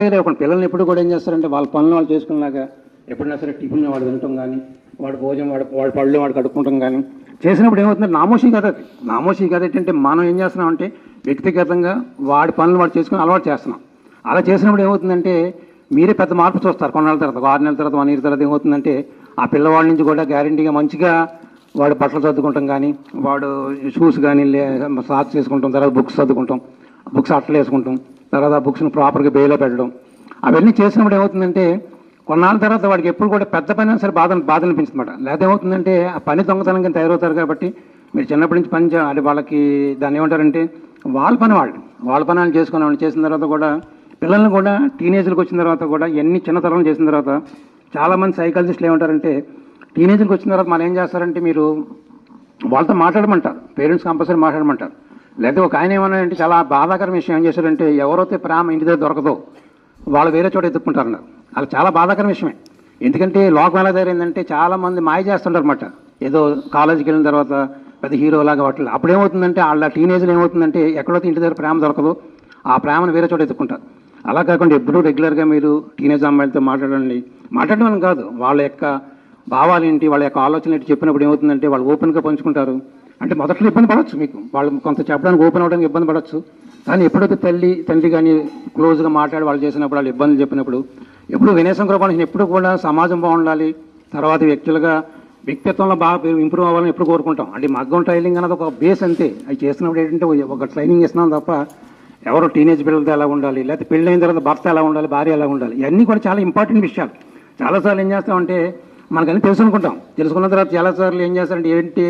ఒక పిల్లల్ని ఎప్పుడు కూడా ఏం చేస్తారంటే వాళ్ళ పనులు వాళ్ళు చేసుకునేలాగా ఎప్పుడైనా సరే టిఫిన్ వాడు తినటం కానీ వాడు భోజనం వాడు వాడి పళ్ళు వాడు కడుక్కుంటాం కానీ చేసినప్పుడు ఏమవుతుంది? నామోషి కథ అది. నామోషి కదా ఏంటంటే మనం ఏం చేస్తున్నాం అంటే వ్యక్తిగతంగా వాడి పనులు వాడు చేసుకుని అలవాటు చేస్తున్నాం. అలా చేసినప్పుడు ఏమవుతుందంటే మీరే పెద్ద మార్పు చూస్తారు కొన్నాళ్ళ తర్వాత ఆరు నెలల తర్వాత వన్ ఇయర్ తర్వాత ఏమవుతుందంటే ఆ పిల్లవాడి నుంచి కూడా గ్యారంటీగా మంచిగా వాడు బట్టలు చదువుకుంటాం కానీ వాడు షూస్ కానీ సాక్స్ వేసుకుంటాం తర్వాత బుక్స్ చదువుకుంటాం బుక్స్ అట్టలు వేసుకుంటాం. తర్వాత బుక్స్ని ప్రాపర్గా బేలో పెట్టడం. అవన్నీ చేసినప్పుడు ఏమవుతుందంటే కొన్నాళ్ళ తర్వాత వాడికి ఎప్పుడు కూడా పెద్ద పని అయినా సరే బాధ బాధ అనిపించమాట లేకపోతే ఏమవుతుందంటే ఆ పని దొంగతనం తయారవుతారు కాబట్టి మీరు చిన్నప్పటి నుంచి పని చే- అది వాళ్ళకి దాన్ని ఏమంటారంటే వాళ్ళ పని వాళ్ళు. వాళ్ళ పని వాళ్ళు చేసుకుని వాళ్ళు చేసిన తర్వాత కూడా పిల్లల్ని కూడా టీనేజ్లకు వచ్చిన తర్వాత కూడా ఎన్ని చిన్నతనం చేసిన తర్వాత చాలామంది సైకాలజిస్టులు ఏమంటారంటే టీనేజ్కి వచ్చిన తర్వాత మనం ఏం చేస్తారంటే మీరు వాళ్ళతో మాట్లాడమంటారు. Parents compulsory మాట్లాడమంటారు. లేకపోతే ఒక ఆయన ఏమన్నాడంటే చాలా బాధాకరం విషయం ఏం చేశారంటే ఎవరైతే ప్రేమ ఇంటి దగ్గర దొరకదో వాళ్ళు వేరే చోట ఎత్తుక్కుంటారన్నారు. అలా చాలా బాధాకరం విషయమే. ఎందుకంటే లోకం ఎలా తయారైందంటే చాలా మంది మాయ చేస్తుంటారు అనమాట ఏదో కాలేజీకి వెళ్ళిన తర్వాత పెద్ద హీరోలాగా వాటిలో అప్పుడేమవుతుందంటే వాళ్ళ టీనేజ్లో ఏమవుతుందంటే ఎక్కడైతే ఇంటి దగ్గర ప్రేమ దొరకదో. ఆ ప్రేమను వేరే చోట ఎత్తుకుంటారు అలా కాకుండా ఎప్పుడూ రెగ్యులర్గా మీరు టీనేజ్ అమ్మాయిలతో మాట్లాడండి. మాట్లాడడం అని కాదు. వాళ్ళ యొక్క భావాలు ఏంటి వాళ్ళ యొక్క ఆలోచనలు ఏంటి చెప్పినప్పుడు ఏమవుతుందంటే వాళ్ళు ఓపెన్గా పంచుకుంటారు. అంటే మొదట్లో ఇబ్బంది పడవచ్చు మీకు. వాళ్ళు కొంత చెప్పడానికి ఓపెన్ అవ్వడానికి ఇబ్బంది పడవచ్చు కానీ ఎప్పుడైతే తల్లి తండ్రి కానీ క్లోజ్గా మాట్లాడి వాళ్ళు చేసినప్పుడు వాళ్ళు ఇబ్బందులు చెప్పినప్పుడు ఎప్పుడు వినయ సంక్రమణ ఎప్పుడు కూడా సమాజం బాగుండాలి. తర్వాత వ్యక్తులుగా వ్యక్తిత్వంలో బాగా ఇంప్రూవ్ అవ్వాలని ఎప్పుడు కోరుకుంటాం. అంటే మగ్గం ట్రైనింగ్ అనేది ఒక బేస్ అంతే. అవి చేసినప్పుడు ఏంటంటే ఒక ట్రైనింగ్ ఇస్తున్నాం తప్ప ఎవరు టీనేజ్ పిల్లలతో ఎలా ఉండాలి లేకపోతే పెళ్ళైన తర్వాత భర్త ఎలా ఉండాలి భార్య ఎలా ఉండాలి ఇవన్నీ కూడా చాలా ఇంపార్టెంట్ విషయాలు. చాలాసార్లు ఏం చేస్తామంటే మనకన్నీ తెలుసుకుంటాం తెలుసుకున్న తర్వాత చాలాసార్లు ఏం చేస్తారంటే ఏంటి